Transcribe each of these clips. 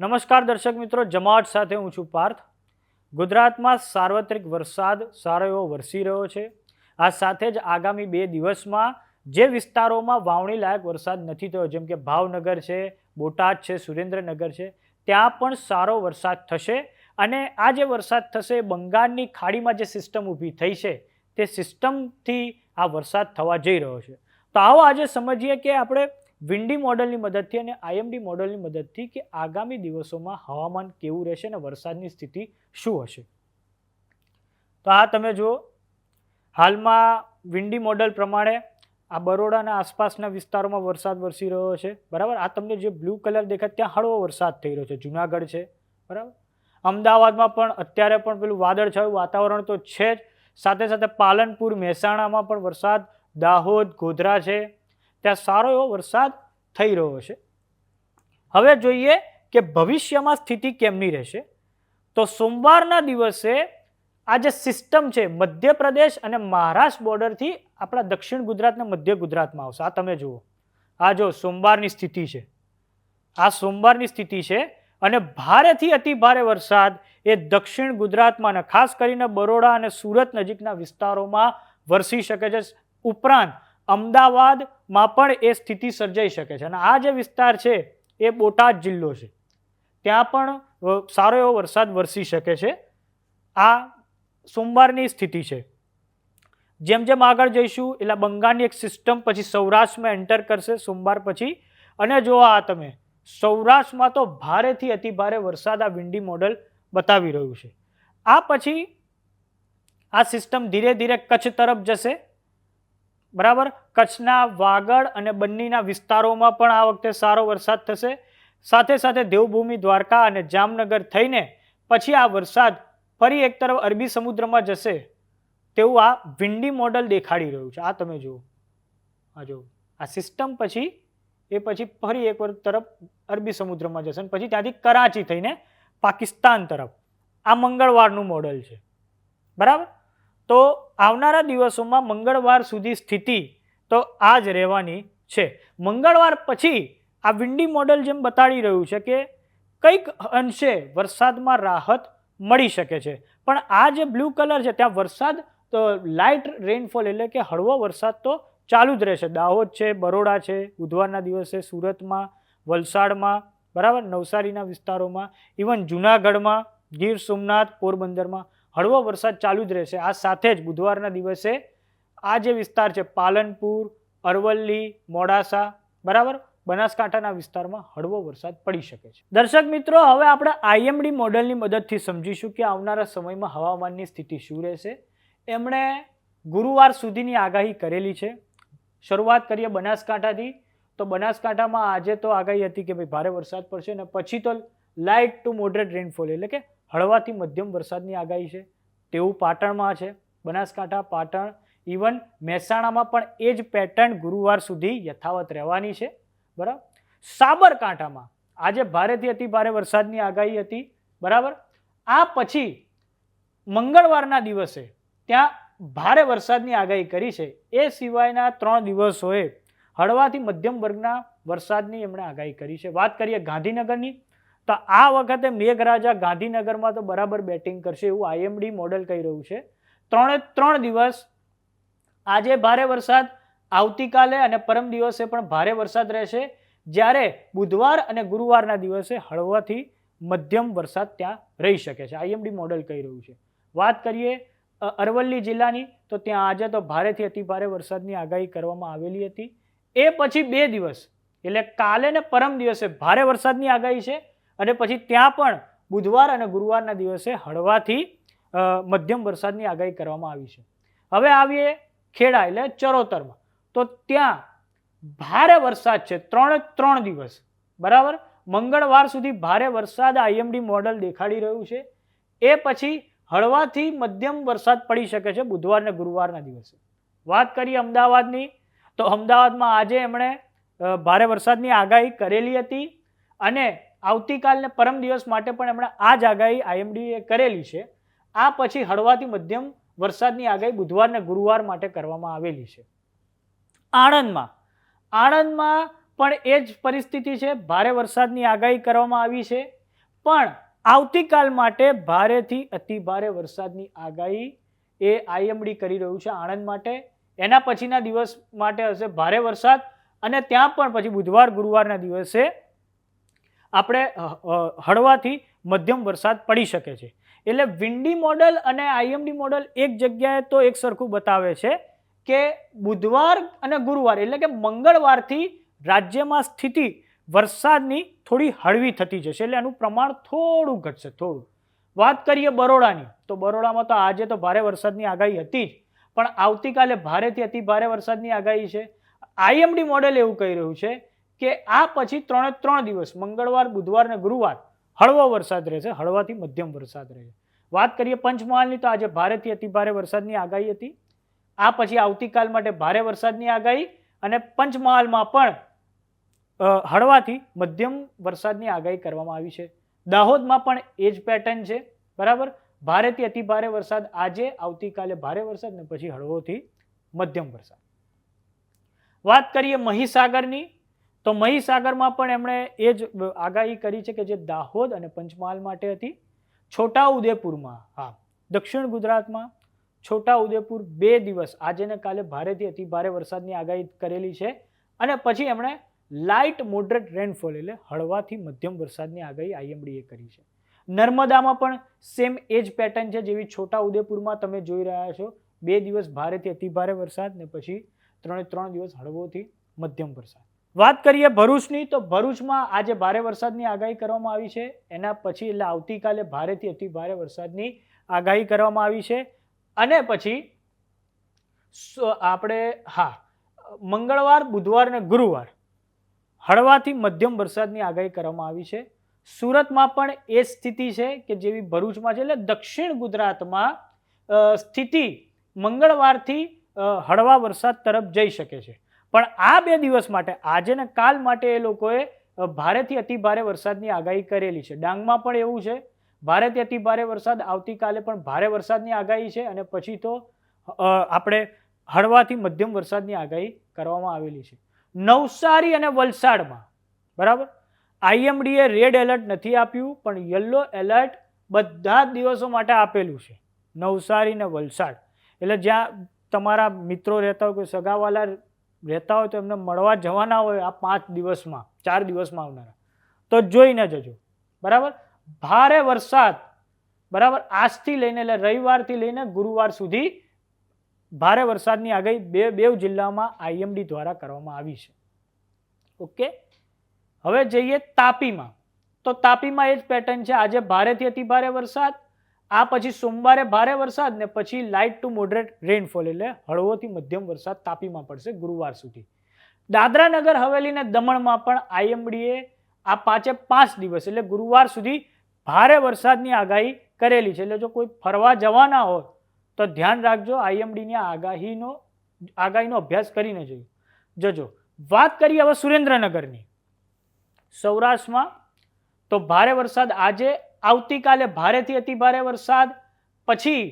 નમસ્કાર દર્શક મિત્રો, જમાવટ સાથે હું છું પાર્થ. ગુજરાતમાં સાર્વત્રિક વરસાદ સારો એવો વરસી રહ્યો છે. આ સાથે જ આગામી બે દિવસમાં જે વિસ્તારોમાં વાવણી લાયક વરસાદ નથી થયો, જેમ કે ભાવનગર છે, બોટાદ છે, સુરેન્દ્રનગર છે, ત્યાં પણ સારો વરસાદ થશે. અને આ જે વરસાદ થશે, બંગાળની ખાડીમાં જે સિસ્ટમ ઊભી થઈ છે, તે સિસ્ટમથી આ વરસાદ થવા જઈ રહ્યો છે. તો આવો આજે સમજીએ કે આપણે વિન્ડી મોડલની મદદથી અને આઈએમડી મોડલની મદદથી કે આગામી દિવસોમાં હવામાન કેવું રહેશે અને વરસાદની સ્થિતિ શું હશે? તો આ તમે જુઓ, હાલમાં વિન્ડી મોડલ પ્રમાણે આ બરોડાના આસપાસના વિસ્તારોમાં વરસાદ વરસી રહ્યો છે. બરાબર? આ તમને જે બ્લુ કલર દેખાય, ત્યાં હળવો વરસાદ થઈ રહ્યો છે. જુનાગઢ છે. બરાબર? અમદાવાદમાં પણ અત્યારે પણ પેલું વાદળછાયું વાતાવરણ તો છે જ. સાથે સાથે પાલનપુર, મહેસાણામાં પણ વરસાદ, દાહોદ, ગોધરા છે. ત્યાં સારો એવો વરસાદ થઈ રહ્યો છે હવે જોઈએ કે ભવિષ્યમાં સ્થિતિ કેમની રહેશે. તો સોમવારના દિવસે આ જે સિસ્ટમ છે, મધ્યપ્રદેશ અને મહારાષ્ટ્ર બોર્ડરથી આપણા દક્ષિણ ગુજરાતને મધ્ય ગુજરાતમાં આવશે. આ તમે જુઓ. આ જો સોમવારની સ્થિતિ છે. આ સોમવારની સ્થિતિ છે અને ભારેથી અતિ ભારે વરસાદ એ દક્ષિણ ગુજરાતમાં ખાસ કરીને બરોડા અને સુરત નજીકના વિસ્તારોમાં વરસી શકે છે. ઉપરાંત અમદાવાદમાં પણ એ સ્થિતિ સર્જાઈ શકે છે. અને આ જે વિસ્તાર છે, એ બોટાદ જિલ્લો છે. ત્યાં પણ સારો એવો વરસાદ વરસી શકે છે. આ સોમવારની સ્થિતિ છે. જેમ જેમ આગળ જઈશું, એટલે બંગાળની એક સિસ્ટમ પછી સૌરાષ્ટ્રમાં એન્ટર કરશે સોમવાર પછી. અને જો આ તમે, સૌરાષ્ટ્રમાં તો ભારેથી અતિ ભારે વરસાદ આ વિન્ડી મોડલ બતાવી રહ્યું છે. આ પછી આ સિસ્ટમ ધીરે ધીરે કચ્છ તરફ જશે. બરાબર? કચ્છના વાગડ અને બન્નીના વિસ્તારોમાં પણ આ વખતે સારો વરસાદ થશે. સાથે સાથે દેવભૂમિ, દ્વારકા અને જામનગર થઈને પછી આ વરસાદ ફરી એક તરફ અરબી સમુદ્રમાં જશે તેવું આ વિન્ડી મોડલ દેખાડી રહ્યું છે. આ તમે જુઓ. આ જુઓ. આ સિસ્ટમ પછી, એ પછી ફરી એક તરફ અરબી સમુદ્રમાં જશે અને પછી ત્યાંથી કરાચી થઈને પાકિસ્તાન તરફ. આ મંગળવારનું મોડલ છે. બરાબર? તો આવનારા દિવસોમાં મંગળવાર સુધી સ્થિતિ તો આ જ રહેવાની છે. મંગળવાર પછી આ વિન્ડી મોડલ જેમ બતાડી રહ્યું છે કે કંઈક અંશે વરસાદમાં રાહત મળી શકે છે. પણ આ જે બ્લુ કલર છે, ત્યાં વરસાદ તો લાઇટ રેઇનફોલ એટલે કે હળવો વરસાદ તો ચાલુ જ રહેશે. દાહોદ છે, બરોડા છે, બુધવારના દિવસે સુરતમાં, વલસાડમાં, બરાબર નવસારીના વિસ્તારોમાં, ઇવન જુનાગઢમાં, ગીર સોમનાથ, પોરબંદરમાં હળવો વરસાદ ચાલુ જ રહેશે. આ સાથે જ બુધવારના દિવસે આ જે વિસ્તાર છે, પાલનપુર, અરવલ્લી, મોડાસા, બરાબર? બનાસકાંઠાના વિસ્તારમાં હળવો વરસાદ પડી શકે છે. દર્શક મિત્રો, હવે આપણે આઈએમડી મોડલની મદદથી સમજીશું કે આવનારા સમયમાં હવામાનની સ્થિતિ શું રહેશે. એમણે ગુરુવાર સુધીની આગાહી કરેલી છે. શરૂઆત કરીએ બનાસકાંઠાથી. તો બનાસકાંઠામાં આજે તો આગાહી હતી કે ભાઈ ભારે વરસાદ પડશે અને પછી તો લાઇટ ટુ મોડરેટ રેનફોલ એટલે કે હળવાથી મધ્યમ વરસાદની આગાહી છે. તેવું પાટણમાં છે. બનાસકાંઠા, પાટણ ઇવન મહેસાણામાં પણ એ જ પેટર્ન ગુરુવાર સુધી યથાવત રહેવાની છે. બરાબર? સાબરકાંઠામાં આજે ભારેથી અતિ ભારે વરસાદની આગાહી હતી. બરાબર? આ પછી મંગળવારના દિવસે ત્યાં ભારે વરસાદની આગાહી કરી છે. એ સિવાયના ત્રણ દિવસોએ હળવાથી મધ્યમ વર્ગના વરસાદની એમણે આગાહી કરી છે. વાત કરીએ ગાંધીનગરની તો આ વખતે મેઘરાજા ગાંધીનગરમાં તો બરાબર બેટિંગ કરશે એવું આઈએમડી મોડેલ કહી રહ્યું છે. ત્રણે ત્રણ દિવસ આજે ભારે વરસાદ આવતીકાલે અને પરમ દિવસે પણ ભારે વરસાદ રહેશે. જ્યારે બુધવાર અને ગુરુવારના દિવસે હળવાથી મધ્યમ વરસાદ ત્યાં રહી શકે છે. આઈએમડી મોડેલ કહી રહ્યું છે. વાત કરીએ અરવલ્લી જિલ્લાની, તો ત્યાં આજે તો ભારેથી અતિ ભારે વરસાદની આગાહી કરવામાં આવેલી હતી. એ પછી બે દિવસ, એટલે કાલે ને પરમ દિવસે ભારે વરસાદની આગાહી છે. અને પછી ત્યાં પણ બુધવાર અને ગુરુવારના દિવસે હળવાથી મધ્યમ વરસાદની આગાહી કરવામાં આવી છે. હવે આવીએ ખેડા એટલે ચરોતરમાં. તો ત્યાં ભારે વરસાદ છે, ત્રણ ત્રણ દિવસ. બરાબર? મંગળવાર સુધી ભારે વરસાદ આઈએમડી મોડલ દેખાડી રહ્યું છે. એ પછી હળવાથી મધ્યમ વરસાદ પડી શકે છે બુધવાર અને ગુરુવારના દિવસે. વાત કરીએ અમદાવાદની, તો અમદાવાદમાં આજે એમણે ભારે વરસાદની આગાહી કરેલી હતી અને આવતીકાલ ને પરમ દિવસ માટે પણ એમણે આ જ આગાહી આઈએમડીએ કરેલી છે. આ પછી હળવાથી મધ્યમ વરસાદની આગાહી બુધવાર ને ગુરુવાર માટે કરવામાં આવેલી છે. આણંદમાં આણંદમાં પણ એ જ પરિસ્થિતિ છે. ભારે વરસાદની આગાહી કરવામાં આવી છે. પણ આવતીકાલ માટે ભારેથી અતિ ભારે વરસાદની આગાહી એ આઈએમડી કરી રહ્યું છે આણંદ માટે. એના પછીના દિવસ માટે હશે ભારે વરસાદ અને ત્યાં પણ પછી બુધવાર ગુરુવારના દિવસે આપણે હળવાથી મધ્યમ વરસાદ પડી શકે છે. એટલે વિન્ડી મોડલ અને આઈએમડી મોડલ એક જગ્યાએ તો એક સરખું બતાવે છે કે બુધવાર અને ગુરુવાર, એટલે કે મંગળવારથી રાજ્યમાં સ્થિતિ વરસાદની થોડી હળવી થતી જશે. એટલે એનું પ્રમાણ થોડું ઘટશે થોડું વાત કરીએ બરોડાની, તો બરોડામાં તો આજે તો ભારે વરસાદની આગાહી હતી જ, પણ આવતીકાલે ભારેથી અતિ ભારે વરસાદની આગાહી છે. આઈએમડી મોડેલ એવું કહી રહ્યું છે કે આ પછી ત્રણે ત્રણ દિવસ, મંગળવાર, બુધવાર અને ગુરુવાર, હળવો વરસાદ રહેશે, હળવાથી મધ્યમ વરસાદ રહેશે. વાત કરીએ પંચમહાલની, તો આજે ભારેથી અતિ ભારે વરસાદની આગાહી હતી. આ પછી આવતીકાલ માટે ભારે વરસાદની આગાહી અને પંચમહાલમાં પણ હળવાથી મધ્યમ વરસાદની આગાહી કરવામાં આવી છે. દાહોદમાં પણ એ જ પેટર્ન છે, બરાબર? ભારેથી અતિ ભારે વરસાદ આજે, આવતીકાલે ભારે વરસાદ ને પછી હળવોથી મધ્યમ વરસાદ. વાત કરીએ મહીસાગરની તો મહીસાગરમાં પણ એમણે એ જ આગાહી કરી છે કે જે દાહોદ અને પંચમહાલ માટે હતી. છોટા ઉદેપુરમાં હા, દક્ષિણ ગુજરાતમાં છોટા ઉદેપુર બે દિવસ, આજે ને કાલે ભારેથી અતિ ભારે વરસાદની આગાહી કરેલી છે. અને પછી એમણે લાઇટ મોડરેટ રેનફોલ એટલે હળવાથી મધ્યમ વરસાદની આગાહી આઈએમડીએ કરી છે. નર્મદામાં પણ સેમ એ જ પેટર્ન છે જેવી છોટા ઉદેપુરમાં તમે જોઈ રહ્યા છો. બે દિવસ ભારેથી અતિ ભારે વરસાદ ને પછી ત્રણે ત્રણ દિવસ હળવોથી મધ્યમ વરસાદ. વાત કરીએ ભરૂચની, તો ભરૂચમાં આજે ભારે વરસાદની આગાહી કરવામાં આવી છે. એના પછી એટલે આવતીકાલે ભારેથી અતિ ભારે વરસાદની આગાહી કરવામાં આવી છે. અને પછી આપણે, હા, મંગળવાર, બુધવાર અને ગુરુવાર હળવાથી મધ્યમ વરસાદની આગાહી કરવામાં આવી છે. સુરતમાં પણ એ સ્થિતિ છે કે જેવી ભરૂચમાં છે, એટલે દક્ષિણ ગુજરાતમાં સ્થિતિ મંગળવારથી હળવા વરસાદ તરફ જઈ શકે છે. પણ આ બે દિવસ માટે, આજે ને કાલ માટે એ લોકોએ ભારેથી અતિ ભારે વરસાદની આગાહી કરેલી છે. ડાંગમાં પણ એવું છે. ભારેથી અતિ ભારે વરસાદ, આવતીકાલે પણ ભારે વરસાદની આગાહી છે અને પછી તો આપણે હળવાથી મધ્યમ વરસાદની આગાહી કરવામાં આવેલી છે. નવસારી અને વલસાડમાં, બરાબર? આઈએમડીએ રેડ એલર્ટ નથી આપ્યું, પણ યલો એલર્ટ બધા જ દિવસો માટે આપેલું છે. નવસારી ને વલસાડ. એટલે જ્યાં તમારા મિત્રો રહેતા હોય, કોઈ સગાવાલા રહેતા હોય તો એમને મળવા જવાના હોય આ પાંચ દિવસમાં, ચાર દિવસમાં આવનારા. તો જોઈને જજો. બરાબર? ભારે વરસાદ, બરાબર? આજથી લઈને એટલે રવિવારથી લઈને ગુરુવાર સુધી ભારે વરસાદની આગાહી બે બેવ જિલ્લામાં આઈએમડી દ્વારા કરવામાં આવી છે. ઓકે? હવે જઈએ તાપીમાં. તો તાપીમાં એ જ પેટર્ન છે. આજે ભારેથી અતિ ભારે વરસાદ આ પછી સોમવારે ભારે વરસાદ ને પછી લાઇટ ટુ મોડરેટ રેનફોલ એટલે હળવોથી મધ્યમ વરસાદ તાપીમાં પડશે ગુરુવાર સુધી. દાદરા નગર હવેલી ને દમણમાં પણ આઈએમડીએ આ પાંચે પાંચ દિવસ એટલે ગુરુવાર સુધી ભારે વરસાદની આગાહી કરેલી છે. એટલે જો કોઈ ફરવા જવાના હોય તો ધ્યાન રાખજો આઈએમડીની આગાહીનો આગાહીનો અભ્યાસ કરીને જજો. જજો. વાત કરીએ હવે સુરેન્દ્રનગરની. સૌરાષ્ટ્રમાં તો ભારે વરસાદ આજે આવતીકાલે ભારેથી અતિ ભારે વરસાદ, પછી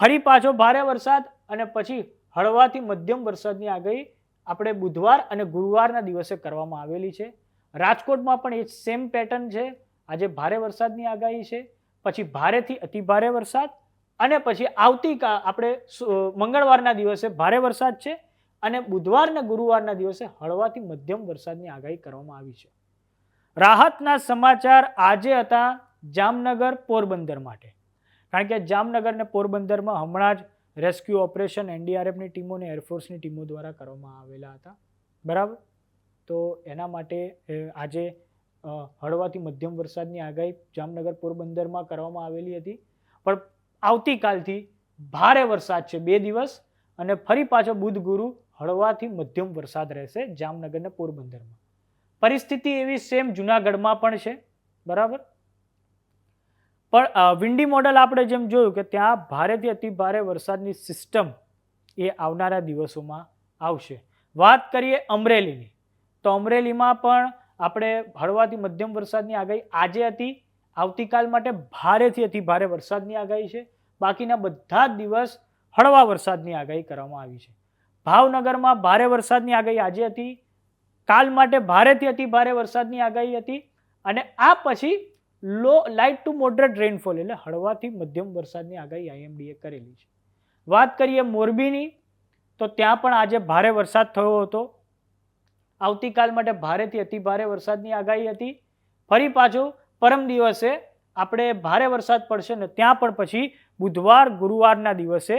ફરી પાછો ભારે વરસાદ અને પછી હળવાથી મધ્યમ વરસાદની આગાહી આપણે બુધવાર અને ગુરુવારના દિવસે કરવામાં આવેલી છે. રાજકોટમાં પણ એ સેમ પેટર્ન છે. આજે ભારે વરસાદની આગાહી છે, પછી ભારેથી અતિ ભારે વરસાદ અને પછી આવતીકા, આપણે મંગળવારના દિવસે ભારે વરસાદ છે અને બુધવાર અને ગુરુવારના દિવસે હળવાથી મધ્યમ વરસાદની આગાહી કરવામાં આવી છે. રાહતના સમાચાર આજે હતા. જામનગર પોરબંદર માટે. કારણ કે જામનગર ને પોરબંદરમાં હમણાં જ રેસ્ક્યુ ઓપરેશન એનડીઆરએફની ટીમો અને એરફોર્સની ટીમો દ્વારા કરવામાં આવેલા હતા. બરાબર? તો એના માટે આજે હળવાથી મધ્યમ વરસાદની આગાહી જામનગર પોરબંદરમાં કરવામાં આવેલી હતી. પણ આવતીકાલથી ભારે વરસાદ છે બે દિવસ અને ફરી પાછો બુધ ગુરુ હળવાથી મધ્યમ વરસાદ રહેશે જામનગર અને પોરબંદરમાં. પરિસ્થિતિ એવી સેમ જુનાગઢમાં પણ છે. બરાબર? પણ વિન્ડી મોડલ આપણે જેમ જોયું કે ત્યાં ભારેથી અતિ ભારે વરસાદની સિસ્ટમ એ આવનારા દિવસોમાં આવશે. વાત કરીએ અમરેલીની. તો અમરેલીમાં પણ આપણે હળવાથી મધ્યમ વરસાદની આગાહી આજે હતી. આવતીકાલ માટે ભારેથી અતિ ભારે વરસાદની આગાહી છે. બાકીના બધા જ દિવસ હળવા વરસાદની આગાહી કરવામાં આવી છે. ભાવનગરમાં ભારે વરસાદની આગાહી આજે હતી. કાલ માટે ભારેથી અતિ ભારે વરસાદની આગાહી હતી. અને આ પછી લો લાઇટ ટુ મોડરેટ રેનફોલ એટલે હળવાથી મધ્યમ વરસાદની આગાહી આઈએમડીએ કરેલી છે. વાત કરીએ મોરબીની, તો ત્યાં પણ આજે ભારે વરસાદ થયો હતો. આવતીકાલ માટે ભારેથી અતિ ભારે વરસાદની આગાહી હતી. ફરી પાછો પરમ દિવસે આપણે ભારે વરસાદ પડશે ને ત્યાં પણ પછી બુધવાર, ગુરુવારના દિવસે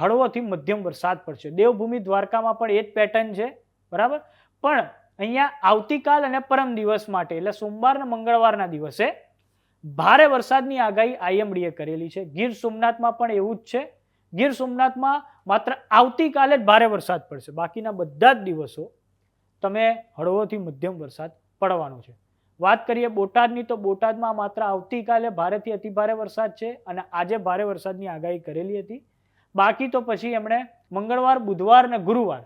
હળવોથી મધ્યમ વરસાદ પડશે. દેવભૂમિ દ્વારકામાં પણ એ જ પેટર્ન છે. બરાબર? પણ અહીંયા આવતીકાલ અને પરમ દિવસ માટે, એટલે સોમવાર અને મંગળવારના દિવસે ભારે વરસાદની આગાહી આઈએમડીએ કરેલી છે. ગીર સોમનાથમાં પણ એવું જ છે. ગીર સોમનાથમાં માત્ર આવતીકાલે જ ભારે વરસાદ પડશે. બાકીના બધા જ દિવસો તમે હળવોથી મધ્યમ વરસાદ પડવાનો છે. વાત કરીએ બોટાદની, તો બોટાદમાં માત્ર આવતીકાલે ભારેથી અતિભારે વરસાદ છે અને આજે ભારે વરસાદની આગાહી કરેલી હતી. બાકી તો પછી એમણે મંગળવાર, બુધવાર અને ગુરુવાર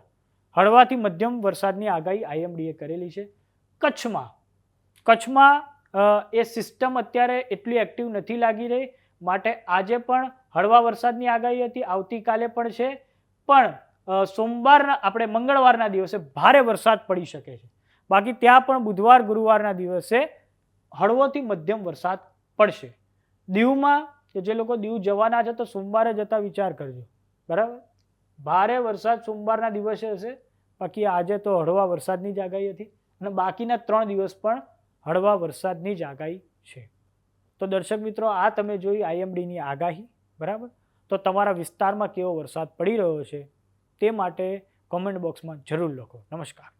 હળવાથી મધ્યમ વરસાદની આગાહી આઈએમડીએ કરેલી છે. કચ્છમાં કચ્છમાં એ સિસ્ટમ અત્યારે એટલી એક્ટિવ નથી લાગી રહી. માટે આજે પણ હળવા વરસાદની આગાહી હતી, આવતીકાલે પણ છે. પણ સોમવારના, આપણે મંગળવારના દિવસે ભારે વરસાદ પડી શકે છે. બાકી ત્યાં પણ બુધવાર, ગુરુવારના દિવસે હળવોથી મધ્યમ વરસાદ પડશે. દીવમાં, કે જે લોકો દીવ જવાના છે, તો સોમવારે જતા વિચાર કરજો. બરાબર? ભારે વરસાદ સોમવારના દિવસે હશે. બાકી આજે તો હળવા વરસાદની જ આગાહી હતી અને બાકીના ત્રણ દિવસ પણ હળવા વરસાદની જ આગાહી છે. તો દર્શક મિત્રો, આ તમે જોઈ આઈએમડીની આગાહી, બરાબર? તો તમારા વિસ્તારમાં કેવો વરસાદ પડી રહ્યો છે તે માટે કોમેન્ટ બોક્સમાં જરૂર લખો. નમસ્કાર.